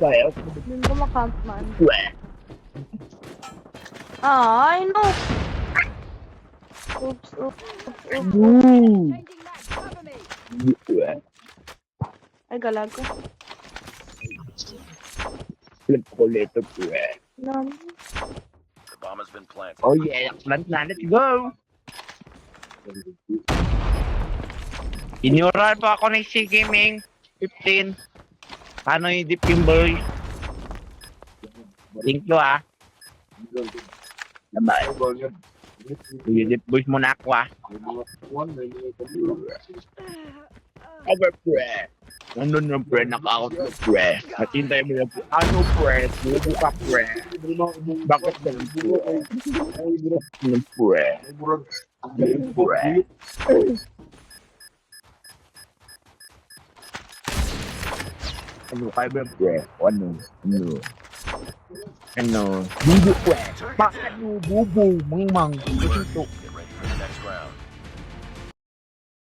Kaya, Doon ko makamp man. pre. Ay, no! Oops, oops, oops, oops. Pre. Ay, galag ko. Flip ko later, pre. Nani? The bomb has been planted. Oh yeah, let's na, let's go! Inural pa ako ng si Gaming 15. Paano yung yung boy? Link to ah. Sabay. Yung boys mo na ako ah. Over pre. Ano na pre, naka-out na pre. Matintay mo yung ano pre, bubo ka pre. Bakit ba yung pre? Ano pre? Ano pre? มันอยู่ใกล้เบื้องแย่วันหนึ่งมันอยู่แอนนอนบูบูแหวกปะดูบูบูมึงมังไม่ใช่ตุก